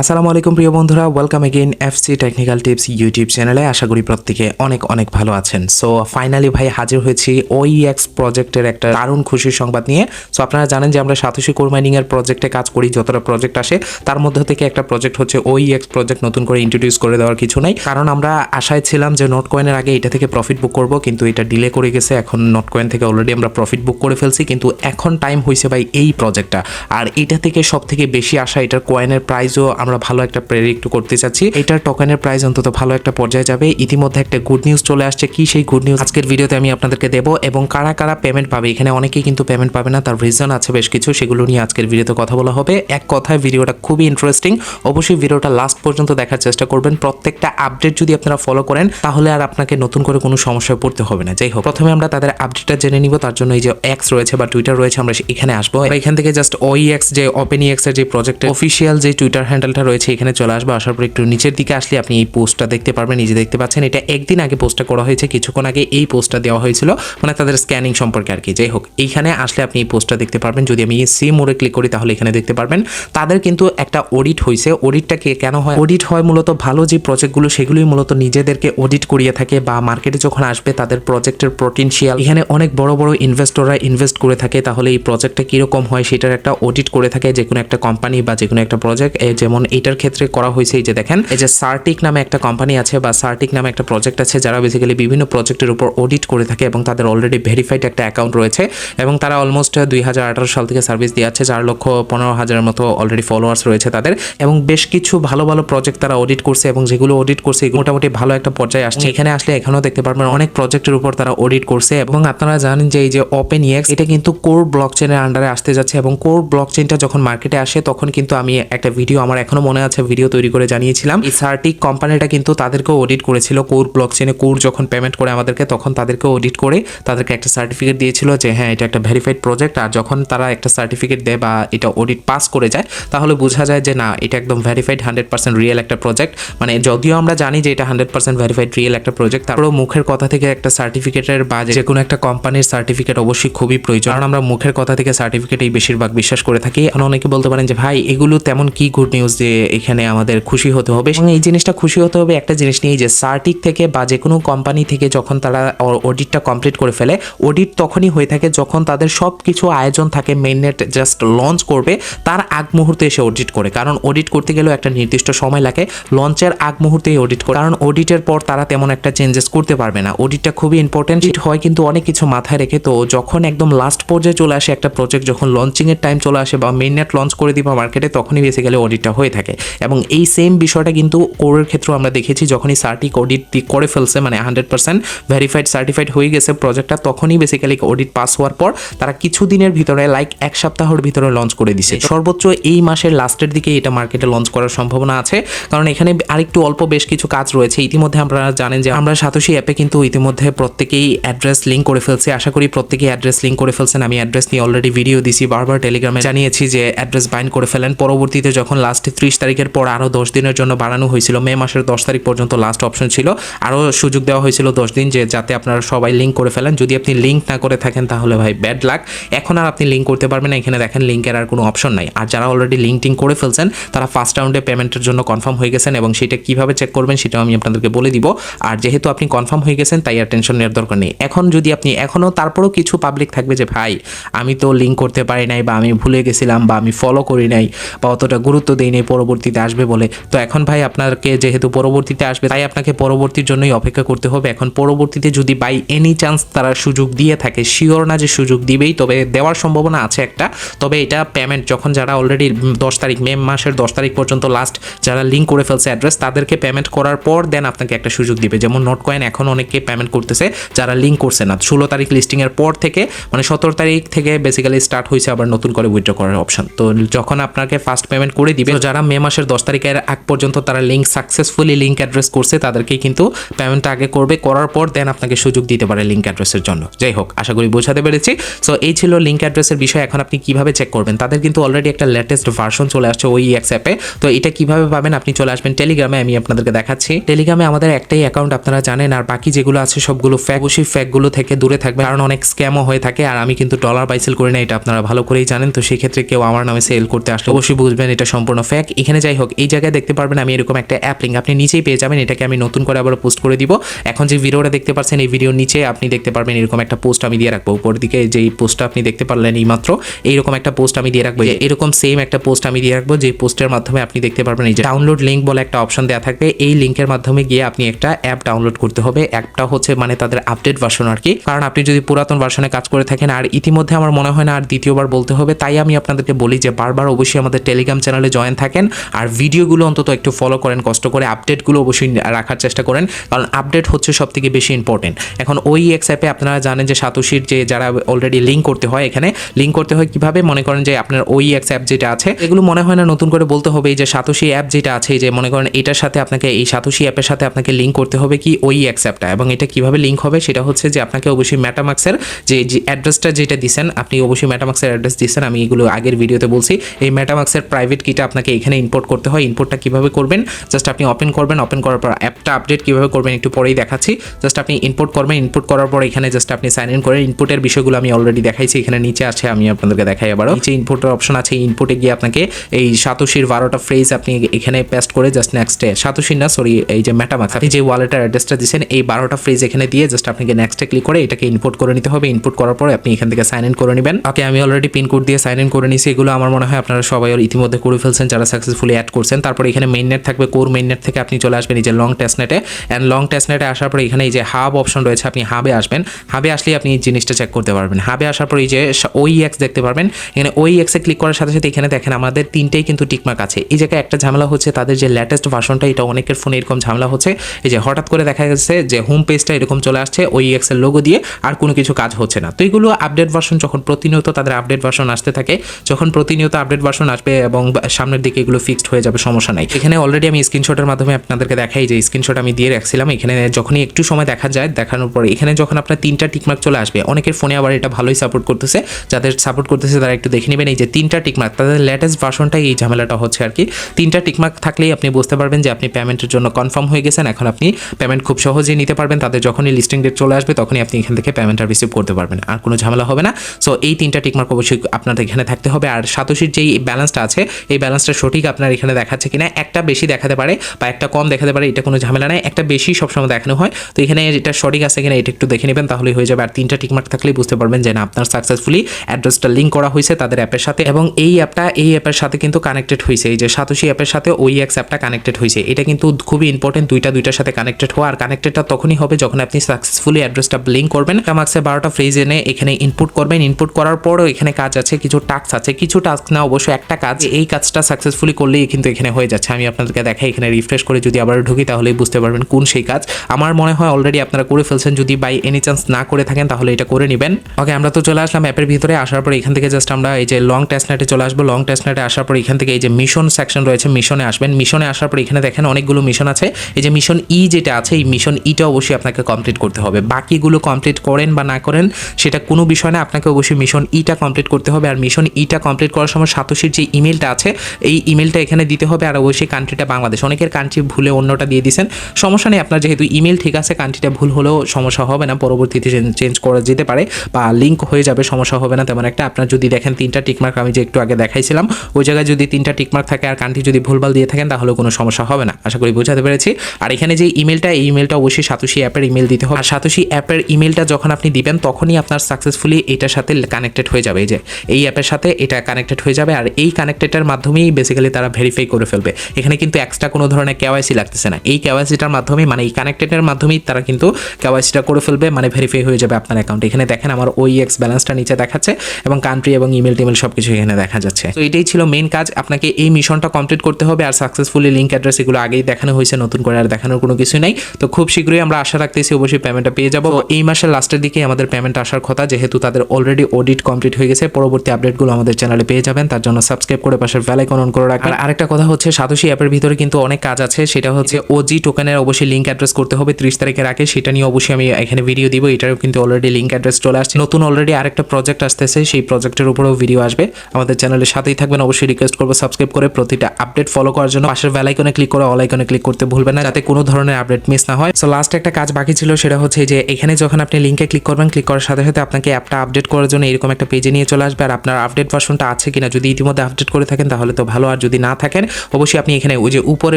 আসসালামু আলাইকুম প্রিয় বন্ধুরা welcome again FC technical tips YouTube চ্যানেলে আশা করি প্রত্যেকে অনেক অনেক ভালো আছেন। সো ফাইনালি ভাই, হাজির হয়েছি ওইএক্স প্রজেক্টের একটা দারুণ খুশির সংবাদ নিয়ে। সো আপনারা জানেন যে আমরা সাতোশি কোর মাইনিং এর প্রজেক্টে কাজ করি, যতটা প্রজেক্ট আসে। তার মধ্যে থেকে একটা প্রজেক্ট হচ্ছে ওইএক্স প্রজেক্ট নতুন করে ইন্ট্রোডিউস করে দেওয়ার কিছু নাই। কারণ আমরা আশায় ছিলাম যে নোট কয়েনের আগে এটা থেকে প্রফিট বুক করব, কিন্তু এটা ডিলে করে গেছে। এখন নোট কয়েন থেকে অলরেডি আমরা প্রফিট বুক করে ফেলছি, কিন্তু এখন টাইম হয়েছে ভাই এই প্রজেক্টটা আর এটা থেকে সব থেকে বেশি আশা, এটার কয়েনের প্রাইসও আমরা ভালো একটা প্রেডিক্ট করতে চাচ্ছি এটার টোকেনের প্রাইস অন্তত ভালো একটা পর্যায়ে যাবে। ইতিমধ্যে একটা গুড নিউজ চলে আসছে। কি সেই গুড নিউজ আজকের ভিডিওতে আমি আপনাদেরকে দেব এবং কারা কারা পেমেন্ট পাবে? এখানে অনেকেই কিন্তু পেমেন্ট পাবে না, তার রিজন আছে বেশ কিছু, সেগুলো নিয়ে আজকের ভিডিওতে কথা বলা হবে। এক কথায় ভিডিওটা খুবই ইন্টারেস্টিং অবশ্যই ভিডিওটা লাস্ট পর্যন্ত দেখার চেষ্টা করবেন। প্রত্যেকটা আপডেট যদি আপনারা ফলো করেন, তাহলে আর আপনাকে নতুন করে কোনো সমস্যায় পড়তে হবে না। যাই হোক, প্রথমে আমরা তাদের আপডেটটা জেনে নিব। তার জন্য এই যে এক্স রয়েছে বা টুইটার রয়েছে, আমরা এখানে আসব। এখান থেকে জাস্ট ওই এক্স যে ওপেন এক্সের যে প্রজেক্টের অফিসিয়াল যে টুইটার হ্যান্ডেলটা রয়েছে, এখানে চলে আসবে। আসার পর একটু নিচের দিকে আসলে আপনি এই পোস্টটা দেখতে পারবেন। নিজে দেখতে পাচ্ছেন, এটা একদিন আগে পোস্টটা করা হয়েছে, কিছুক্ষণ আগে এই পোস্টটা দেওয়া হয়েছিল মানে তাদের স্ক্যানিং সম্পর্কে আর কি। যাই হোক, এইখানে আসলে আপনি এই পোস্টটা দেখতে পারবেন। যদি আমি সি মোড়ে ক্লিক করি, তাহলে এখানে দেখতে পারবেন, তাদের কিন্তু একটা অডিট হয়েছে। অডিটটা কে কেন হয়? অডিট হয় মূলত ভালো যে প্রজেক্টগুলো সেগুলোই মূলত নিজেদেরকে অডিট করিয়ে থাকে বা মার্কেটে যখন আসবে, তাদের প্রজেক্টের পোটেনশিয়াল এখানে অনেক বড় বড় ইনভেস্টররা ইনভেস্ট করে থাকে, তাহলে এই প্রজেক্টটা কীরকম হয়, সেটার একটা অডিট করে থাকে, যে কোনো একটা কোম্পানি বা যে কোনো একটা প্রজেক্ট যেমন এটার ক্ষেত্রে করা হয়েছে এই যে দেখেন, এই যে সার্টিক নামে একটা কোম্পানি আছে বা সার্টিক নামে একটা প্রজেক্ট আছে যারা বেসিক্যালি বিভিন্ন প্রজেক্টের উপর অডিট করে থাকে এবং তাদের অলরেডি ভেরিফাইড একটা অ্যাকাউন্ট রয়েছে এবং তারা অলমোস্ট দুই হাজার আঠারো সাল থেকে সার্ভিস দিয়ে আছে চার লক্ষ পনেরো হাজারের মতো অলরেডি ফলোয়ার্স রয়েছে তাদের এবং বেশ কিছু ভালো ভালো প্রজেক্ট তারা অডিট করছে এবং যেগুলো অডিট করছে মোটামুটি ভালো একটা পর্যায়ে আসছে। এখানে আসলে এখানেও দেখতে পারবেন অনেক প্রজেক্টের উপর তারা অডিট করছে এবং আপনারা জানেন যে এই যে ওপেন ইয়েক্স এটা কিন্তু কোর ব্লক চেনের আন্ডারে আসতে যাচ্ছে এবং কোর ব্লক চেনটা যখন মার্কেটে আসে, তখন কিন্তু আমি একটা ভিডিও আমার এখনও মনে আছে ভিডিও তৈরি করে জানিয়েছিলাম। এই সার্টিক কোম্পানিটা কিন্তু তাদেরকেও অডিট করেছিল। কোর ব্লক চেনে কোর যখন পেমেন্ট করে আমাদেরকে, তখন তাদেরকে অডিট করে তাদেরকে একটা সার্টিফিকেট দিয়েছিল যে হ্যাঁ এটা একটা ভেরিফাইড প্রজেক্ট আর যখন তারা একটা সার্টিফিকেট দেয় বা এটা অডিট পাস করে যায়, তাহলে বোঝা যায় যে, না, এটা একদম ভেরিফাইড হান্ড্রেড পার্সেন্ট রিয়েল একটা প্রজেক্ট মানে যদিও আমরা জানি যে, এটা হান্ড্রেড পার্সেন্ট ভেরিফাইড রিয়েল একটা প্রজেক্ট তারপরেও মুখের কথা থেকে একটা সার্টিফিকেটের বা যে কোনো একটা কোম্পানির সার্টিফিকেট অবশ্যই খুবই প্রয়োজন। কারণ আমরা মুখের কথা থেকে সার্টিফিকেটেই বেশিরভাগ বিশ্বাস করে থাকি। এখন অনেকে বলতে পারেন যে, ভাই, এগুলো তেমন কি গুড নিউজ যে এখানে আমাদের খুশি হতে হবে এবং এই জিনিসটা খুশি হতে হবে একটা জিনিস নিয়ে যে সার্টিক থেকে বা যে কোনো কোম্পানি থেকে যখন তারা অডিটটা কমপ্লিট করে ফেলে অডিট তখনই হয়ে থাকে যখন তাদের সব কিছু আয়োজন থাকে মেইননেট জাস্ট লঞ্চ করবে, তার আগ মুহূর্তে এসে অডিট করে। কারণ অডিট করতে গেলেও একটা নির্দিষ্ট সময় লাগে। লঞ্চের আগ মুহূর্তেই অডিট করে। কারণ অডিটের পর তারা তেমন একটা চেঞ্জেস করতে পারবে না। অডিটটা খুবই ইম্পর্টেন্ট হয় কিন্তু অনেক কিছু মাথায় রেখে। তো যখন একদম লাস্ট পর্যায়ে চলে আসে একটা প্রজেক্ট যখন লঞ্চিংয়ের টাইম চলে আসে বা মেইননেট লঞ্চ করে দিবা মার্কেটে তখনই বেসিক্যালি অডিটটা হয়ে থাকে। এবং এই সেম বিষয়টা কিন্তু কোরের ক্ষেত্রেও আমরা দেখেছি যখনই সার্টিক অডিট করে ফেলছে মানে হান্ড্রেড পার্সেন্ট ভেরিফাইড সার্টিফাইড হয়ে গেছে প্রজেক্টটা তখনই বেসিক্যালি অডিট পাস হওয়ার পর তারা কিছু দিনের ভিতরে লাইক এক সপ্তাহের ভিতরে লঞ্চ করে দিছে। সর্বোচ্চ এই মাসের লাস্টের দিকে এটা মার্কেটে লঞ্চ করার সম্ভাবনা আছে। কারণ এখানে আরেকটু অল্প বেশ কিছু কাজ রয়েছে। ইতিমধ্যে আপনারা জানেন যে আমরা সাতোশি অ্যাপে কিন্তু ইতিমধ্যে প্রত্যেকেই অ্যাড্রেস লিঙ্ক করে ফেলছি। আশা করি প্রত্যেকেই অ্যাড্রেস লিঙ্ক করে ফেলছেন। আমি অ্যাড্রেস নিয়ে অলরেডি ভিডিও দিছি বারবার টেলিগ্রামে জানিয়েছি যে অ্যাড্রেস বাইন্ড করে ফেলেন। পরবর্তীতে যখন লাস্টে ত্রিশ তারিখের পর আরও দশ দিনের জন্য বাড়ানো হয়েছিল। মে মাসের দশ তারিখ পর্যন্ত লাস্ট অপশন ছিল। আরও সুযোগ দেওয়া হয়েছিল দশ দিন যে যাতে আপনারা সবাই লিঙ্ক করে ফেলেন। যদি আপনি লিঙ্ক না করে থাকেন তাহলে ভাই ব্যাড লাক এখন আর আপনি লিঙ্ক করতে পারবেন না। এখানে দেখেন লিঙ্কের আর কোনো অপশন নাই। আর যারা অলরেডি লিঙ্কটিং করে ফেলছেন, তারা ফার্স্ট রাউন্ডে পেমেন্টের জন্য কনফার্ম হয়ে গেছেন এবং সেটা কীভাবে চেক করবেন সেটাও আমি আপনাদেরকে বলে দিব। আর যেহেতু আপনি কনফার্ম হয়ে গেছেন, তাই আর টেনশন নেওয়ার দরকার নেই। এখন যদি আপনি এখনও তারপরেও কিছু পাবলিক থাকবে যে, ভাই, আমি তো লিঙ্ক করতে পারি নাই বা আমি ভুলে গেছিলাম বা আমি ফলো করি নাই বা অতটা গুরুত্ব দিই পরবর্তীতে আসবে বলে। তো এখন ভাই আপনাকে যেহেতু পরবর্তীতে আসবে, তাই আপনাকে পরবর্তীর জন্যই অপেক্ষা করতে হবে। এখন পরবর্তীতে যদি বাই এনি চান্স তারা সুযোগ দিয়ে থাকে শিওর না যে সুযোগ দিবেই, তবে দেওয়ার সম্ভাবনা আছে একটা। তবে এটা পেমেন্ট যখন যারা অলরেডি দশ তারিখ, মে মাসের দশ তারিখ পর্যন্ত লাস্ট যারা লিঙ্ক করে ফেলছে অ্যাড্রেস তাদেরকে পেমেন্ট করার পর দেন আপনাকে একটা সুযোগ দিবে। যেমন নোট কয়েন এখন অনেকে পেমেন্ট করতেছে, যারা লিঙ্ক করছে না। ষোলো তারিখ লিস্টিংয়ের পর থেকে মানে সতেরো তারিখ থেকে বেসিক্যালি স্টার্ট হয়েছে আবার নতুন করে উইথড্র করার অপশন তো যখন আপনাকে ফার্স্ট পেমেন্ট করে দিবে যারা মে মাসের দশ তারিখের আগ পর্যন্ত তারা লিঙ্ক সাকসেসফুলি লিঙ্ক অ্যাড্রেস করছে, তাদেরকেই কিন্তু পেমেন্টটা আগে করবে, করার পর দেন আপনাকে সুযোগ দিতে পারে লিঙ্ক অ্যাড্রেসের জন্য। যাই হোক, আশা করি বোঝাতে পেরেছি। সো এই ছিল লিঙ্ক অ্যাড্রেসের বিষয়, এখন আপনি কীভাবে চেক করবেন? তাদের কিন্তু অলরেডি একটা লেটেস্ট ভার্সন চলে আসছে ওই এক্স অ্যাপে তো এটা কীভাবে পাবেন? আপনি চলে আসবেন টেলিগ্রামে আমি আপনাদেরকে দেখাচ্ছি। টেলিগ্রামে আমাদের একটাই অ্যাকাউন্ট আপনারা জানেন, আর বাকি যেগুলো আছে সবগুলো ফ্যাক অবশ্যই ফ্যাকগুলো থেকে দূরে থাকবে কারণ অনেক স্ক্যামও হয়ে থাকে, আর আমি কিন্তু ডলার বাইসেল করি না, এটা আপনারা ভালো করেই জানেন। তো সেক্ষেত্রে কেউ আমার নামে সেল করতে আসলে অবশ্যই বুঝবেন, এটা সম্পূর্ণ ফ্যাক ব্যাক এখানে যাই হোক এই জায়গায় দেখতে পারবেন আমি এরকম একটা অ্যাপ লিঙ্ক আপনি নিচেই পেয়ে যাবেন এটাকে আমি নতুন করে আবার পোস্ট করে দিব। এখন যে ভিডিওটা দেখতে পাচ্ছেন এই ভিডিওর নিচে আপনি দেখতে পারবেন এরকম একটা পোস্ট আমি দিয়ে রাখব। উপর দিকে যেই পোস্টটা আপনি দেখতে পারলেন এই মাত্র এইরকম একটা পোস্ট আমি দিয়ে রাখব। যে এরকম সেম একটা পোস্ট আমি দিয়ে রাখব যে পোস্টের মাধ্যমে আপনি দেখতে পারবেন এই যে ডাউনলোড লিঙ্ক বলে একটা অপশন দেওয়া থাকবে। এই লিঙ্কের মাধ্যমে গিয়ে আপনি একটা অ্যাপ ডাউনলোড করতে হবে। অ্যাপটা হচ্ছে মানে তাদের আপডেট ভার্সন আর কি। কারণ আপনি যদি পুরাতন ভার্সনে কাজ করে থাকেন আর ইতিমধ্যে আমার মনে হয় না আর দ্বিতীয়বার বলতে হবে তাই আমি আপনাদেরকে বলি যে বারবার অবশ্যই আমাদের টেলিগ্রাম চ্যানেলে জয়েন থাকেন আর ভিডিওগুলো অন্তত একটু ফলো করেন, কষ্ট করে আপডেটগুলো অবশ্যই রাখার চেষ্টা করেন, কারণ আপডেট হচ্ছে সব থেকে বেশি ইম্পর্টেন্ট এখন ওই এক্স অ্যাপে আপনারা জানেন যে সাতোশির যে যারা অলরেডি লিঙ্ক করতে হয় এখানে লিঙ্ক করতে হয় কীভাবে? মনে করেন যে আপনার ওই এক্স অ্যাপ যেটা আছে, এগুলো মনে হয় না নতুন করে বলতে হবে, এই যে সাতোশি অ্যাপ যেটা আছে যে মনে করেন এটার সাথে আপনাকে, এই সাতোশি অ্যাপের সাথে আপনাকে লিঙ্ক করতে হবে কি ওই এক্স অ্যাপটা এবং এটা কীভাবে লিঙ্ক হবে সেটা হচ্ছে যে আপনাকে অবশ্যই ম্যাটামাক্সের যে অ্যাড্রেসটা যেটা দিচ্ছেন আপনি অবশ্যই ম্যাটামাক্সের অ্যাড্রেস দিচ্ছেন আমি এগুলো আগের ভিডিওতে বলছি, এই ম্যাটামাক্সের প্রাইভেট কিটা আপনাকে এখানে ইম্পোর্ট করতে হয় ইম্পোর্টটা কীভাবে করবেন? জাস্ট আপনি ওপেন করবেন ওপেন করার পর অ্যাপটা আপডেট কীভাবে করবেন একটু পরেই দেখাচ্ছি। জাস্ট আপনি ইনপুট করবেন ইনপুট করার পর এখানে জাস্ট আপনি সাইন ইন করেন ইনপুটের বিষয়গুলো আমি অলরেডি দেখাইছি, এখানে নিচে আছে, আমি আপনাদেরকে দেখাই আবারও। নিচে ইনপুটের অপশন আছে ইনপুটে গিয়ে আপনাকে এই সাতোশির বারোটা ফ্রেজ আপনি এখানে পেস্ট করে জাস্ট নেক্সটে সাতোশির না সরি এই যে ম্যাটামাক্স আপনি যে ওয়ালেটের অ্যাড্রেসটা দিচ্ছেন এই বারোটা ফ্রেজ এখানে দিয়ে জাস্ট আপনাকে নেক্সটে ক্লিক করে এটাকে ইনপুট করে নিতে হবে। ইনপুট করার পর আপনি এখান থেকে সাইন ইন করে নেবেন। ওকে আমি অলরেডি পিন কোড দিয়ে সাইন ইন করে নিয়েছি, এগুলো আমার মনে হয় আপনারা সবাই ইতিমধ্যে করে ফেলছেন, যারা সাকসেসফুলি অ্যাড করছেন। তারপর এখানে মেইন নেট থাকবে কোর মেইন নেট থেকে আপনি চলে আসবেন এই যে লং টেস্ট নেটে অ্যান্ড লং টেস্ট নেটে আসার পর এখানে এই যে হাব অপশন রয়েছে, আপনি হাবে আসবেন। হাবে আসলেই আপনি এই জিনিসটা চেক করতে পারবেন। হাবে আসার পর এই যে ওই এক্স দেখতে পারবেন। এখানে ওই এক্সে ক্লিক করার সাথে সাথে এখানে দেখেন আমাদের তিনটেই কিন্তু টিকমার্ক আছে। এই জায়গায় একটা ঝামেলা হচ্ছে, তাদের যে লেটেস্ট ভার্সনটা এটা অনেকের ফোনে এরকম ঝামেলা হচ্ছে। এই যে হঠাৎ করে দেখা গেছে যে হোম পেজটা এরকম চলে আসছে ওই এক্সের লোগো দিয়ে আর কোনো কিছু কাজ হচ্ছে না। তো এগুলো আপডেট ভার্সন যখন প্রতিনিয়ত তাদের আপডেট ভার্সন আসতে থাকে, যখন প্রতিনিয়ত আপডেট ভার্সন আসবে এবং সামনের দিকে এগুলো ফিক্সড হয়ে যাবে, সমস্যা নাই। এখানে অলরেডি আমি স্ক্রিনশটের মাধ্যমে আপনাদেরকে দেখাই যে স্ক্রিনশট আমি দিয়ে রাখছিলাম। এখানে যখনই একটু সময় দেখা যায়, দেখানোর পরে এখানে যখন আপনার তিনটা টিকমার্ক চলে আসবে, অনেকের ফোনে আবার এটা ভালোই সাপোর্ট করতেছে। যাদের সাপোর্ট করতেছে, তারা একটু দেখে নেবেন, এই যে তিনটা টিকমার্ক, তাদের লেটেস্ট ভার্সনটাই এই ঝামেলাটা হচ্ছে আর কি। তিনটা টিকমার্ক থাকলেই আপনি বুঝতে পারবেন যে আপনি পেমেন্টের জন্য কনফার্ম হয়ে গেছেন। এখন আপনি পেমেন্ট খুব সহজেই নিতে পারবেন। তাদের যখনই লিস্টিং ডেট চলে আসবে, তখনই আপনি এখান থেকে পেমেন্টটা রিসিভ করতে পারবেন। আর কোনো ঝামেলা হবে না। সো এই তিনটা টিকমার্ক অবশ্যই আপনাদের এখানে থাকতে হবে। আর সাতোশির যেই ব্যালেন্সটা আছে, এই ব্যালেন্সটা সঠিক আপনার এখানে দেখাচ্ছে কিনা, একটা বেশি দেখাতে পারে বা একটা কম দেখাতে পারে, এটা কোনো ঝামেলা নাই। একটা বেশি সবসময় দেখানো হয়। তো এখানে এটা সঠিক আছে কিনা, এটা একটু দেখে নেবেন, তাহলেই হয়ে যাবে। আর তিনটা টিকমার্ক থাকলেই বুঝতে পারবেন যে না, আপনার সাকসেসফুলি অ্যাড্রেসটা লিঙ্ক করা হয়েছে তাদের অ্যাপের সাথে এবং এই অ্যাপটা এই অ্যাপের সাথে কিন্তু কানেক্টেড হয়েছে। এই যে সাতোশি অ্যাপের সাথে ওই এক্স অ্যাপটা কানেক্টেড হয়েছে। এটা কিন্তু খুবই ইম্পর্টেন্ট দুইটা, দুইটার সাথে কানেক্টেড হওয়া। আর কানেক্টেডটা তখনই হবে যখন আপনি সাকসেসফুলি অ্যাড্রেসটা লিঙ্ক করবেন। আমাকে বারোটা ফ্রেজ এনে এখানে ইনপুট করবেন। ইনপুট করার পরও এখানে কাজ আছে, কিছু টাস্ক আছে। কিছু টাস্ক না অবশ্যই একটা কাজ, এই কাজটা সাকসেসফুলি করলেই কিন্তু এখানে হয়ে যাচ্ছে। আমি আপনাদেরকে দেখাই এখানে রিফ্রেশ করে যদি আবার ঢুকি তাহলেই বুঝতে পারবেন কোন সেই কাজ। আমার মনে হয় অলরেডি আপনারা করে ফেলছেন। যদি বাই এনি চান্স না করে থাকেন তাহলে এটা করে নেবেন। ওকে আমরা তো চলে আসলাম অ্যাপের ভিতরে। আসার পর এখান থেকে জাস্ট আমরা এই যে লং টেস্টনেটে চলে আসব। লং টেস্টনেটে আসার পর এখান থেকে এই যে মিশন সেকশন রয়েছে মিশনে আসবেন। মিশনে আসার পর এখানে দেখেন অনেকগুলো মিশন আছে। এই যে মিশন ই যেটা আছে, এই মিশন ইটা অবশ্যই আপনাকে কমপ্লিট করতে হবে। বাকিগুলো কমপ্লিট করেন বা না করেন, সেটা কোনো বিষয় না। আপনাকে অবশ্যই মিশন ইটা কমপ্লিট করতে হবে। আর মিশন ইটা কমপ্লিট করার সময় সাতোশির যে ইমেলটা আছে, এই ইমেলটা এখানে দিতে হবে আর অবশ্যই কান্ট্রিটা বাংলাদেশ। অনেকের কান্ট্রি ভুলে অন্যটা দিয়ে দিয়েছেন সমস্যা নেই, আপনার যেহেতু ইমেল ঠিক আছে কান্ট্রিটা ভুল হলেও সমস্যা হবে না, পরবর্তীতে চেঞ্জ করা যেতে পারে বা লিঙ্ক হয়ে যাবে, সমস্যা হবে না, তেমন একটা। আপনার যদি দেখেন তিনটা টিকমার্ক আমি যে একটু আগে দেখাইছিলাম, ওই জায়গায় যদি তিনটা টিকমার্ক থাকে আর কান্ট্রি যদি ভুলভাল দিয়ে থাকেন, তাহলে কোনো সমস্যা হবে না। আশা করি বোঝাতে পেরেছি। আর এখানে যে ইমেলটা এই ইমেলটা অবশ্যই সাতোশি অ্যাপের ইমেল দিতে হবে। আর সাতোশি অ্যাপের ইমেলটা যখন আপনি দিবেন, তখনই আপনার সাকসেসফুলি এটার সাথে কানেক্টেড হয়ে যাবে। এই যে, এই অ্যাপের সাথে এটা কানেক্টেড হয়ে যাবে। আর এই কানেক্টেডের মাধ্যমেই বেসিক্যালি তারা ভেরিফাই করে ফেলবে। এখানে কিন্তু এক্সট্রা কোনো ধরনের কেওয়াইসি লাগতেছে না। এই কেওয়াইসিটার মাধ্যমে মানে এই কানেক্টেডের মাধ্যমেই তারা কিন্তু কেওয়াইসিটা করে ফেলবে মানে ভেরিফাই হয়ে যাবে আপনার অ্যাকাউন্ট এখানে দেখেন আমার ওই এক্স ব্যালেন্সটা নিচে দেখাচ্ছে এবং কান্ট্রি এবং ইমেল টিমেল সব কিছু এখানে দেখা যাচ্ছে। তো এটাই ছিল মেন কাজ। আপনাকে এই মিশনটা কমপ্লিট করতে হবে আর সাকসেসফুলি লিঙ্ক অ্যাড্রেস এগুলো আগেই দেখানো হয়েছে, নতুন করে আর দেখানোর কোনো কিছু নাই। তো খুব শীঘ্রই আমরা আশা রাখতেছি অবশ্যই পেমেন্টটা পেয়ে যাব। এই মাসের লাস্টের দিকে আমাদের পেমেন্ট আসার কথা, যেহেতু তাদের অলরেডি অডিট কমপ্লিট হয়ে গেছে, পরবর্তী আপডেটগুলো আমাদের চ্যানেলে পেয়ে যাবেন। তার জন্য সাবস্ক্রাইব করে পাশের বেল আইকন অন করে রাখবেন। আর আরেকটা কথা হচ্ছে সাতোশি অ্যাপের ভিতরে কিন্তু অনেক কাজ আছে। সেটা হচ্ছে ওজি টোকেনের অবশ্যই লিঙ্ক অ্যাড্রেস করতে হবে। ত্রিশ তারিখের আগে সেটা নিয়ে অবশ্যই আমি এখানে ভিডিও দিব। এটারও কিন্তু অলরেডি লিঙ্ক অ্যাড্রেস চলে আসছে। নতুন অলরেডি আরেকটা প্রজেক্ট আসতেছে। সেই প্রজেক্টের উপরেও ভিডিও আসবে। আমাদের চ্যানেলের সাথেই থাকবেন। অবশ্যই রিকোয়েস্ট করব সাবস্ক্রাইব করে প্রতিটা আপডেট ফলো করার জন্য। পাশের বেল আইকনে ক্লিক করে অল আইকনে ক্লিক করতে ভুলবেন না যাতে কোনো ধরনের আপডেট মিস না হয়। সো লাস্ট একটা কাজ বাকি ছিল সেটা হচ্ছে যে এখানে যখন আপনি লিঙ্কে ক্লিক করবেন ক্লিক করার সাথে সাথে আপনাকে অ্যাপটা আপডেট করার জন্য এরকম একটা পেজে নিয়ে চলে আসবে। আর আপনার আপডেট ভার্সনটা আছে কিনা যদি ইতিমধ্যে আপডেট করে থাকেন তাহলে তো ভালো। ফলোয়ার যদি না থাকেন, অবশ্যই আপনি এখানে ওই যে উপরে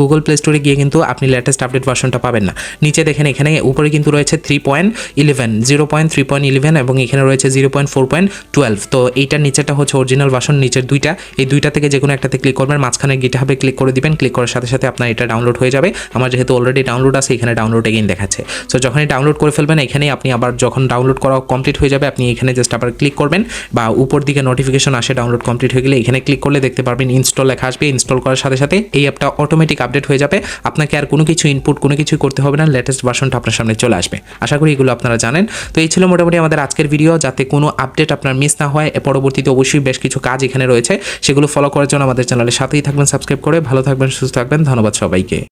গুগল প্লে স্টোরে গিয়ে কিন্তু আপনি লেটেস্ট আপডেট ভার্সনটা পাবেন না। নিচে দেখেন এখানে উপরে কিন্তু রয়েছে three point eleven zero point three point eleven এবং এখানে রয়েছে zero point four point twelve তো এইটার নিচেটা হচ্ছে অরিজিনাল ভার্সন নিচের দুইটা। এই দুইটা থেকে যে কোনো একটাতে ক্লিক করবেন, মাঝখানে গিট হবে ক্লিক করে দিবেন ক্লিক করার সাথে সাথে আপনার এটা ডাউনলোড হয়ে যাবে। আমার যেহেতু অলরেডি ডাউনলোড আছে, এখানে ডাউনলোড এগেইন দেখাচ্ছে। সো যখনই ডাউনলোড করে ফেলবেন, এখানেই আপনি আবার যখন ডাউনলোড করা কমপ্লিট হয়ে যাবে, আপনি এখানে জাস্ট আবার ক্লিক করবেন বা উপর দিকে নোটিফিকেশন আসে ডাউনলোড কমপ্লিট হয়ে গেলে, এখানে ক্লিক করলে দেখতে পারবেন ইনস্টল লেখা আসবে ইনস্টল করার সাথে সাথে এই অ্যাপটা অটোমেটিক আপডেট হয়ে যাবে। আপনাকে আর কোনো কিছু ইনপুট কোনো কিছু করতে হবে না লেটেস্ট ভার্সনটা আপনার সামনে চলে আসবে। আশা করি এগুলো আপনারা জানেন। তো এই ছিল মোটামুটি আমাদের আজকের ভিডিও যাতে কোনো আপডেট আপনার মিস না হয় পরবর্তীতে অবশ্যই বেশ কিছু কাজ এখানে রয়েছে। সেগুলো ফলো করার জন্য আমাদের চ্যানেলের সাথেই থাকবেন সাবস্ক্রাইব করে ভালো থাকবেন, সুস্থ থাকবেন। ধন্যবাদ সবাইকে।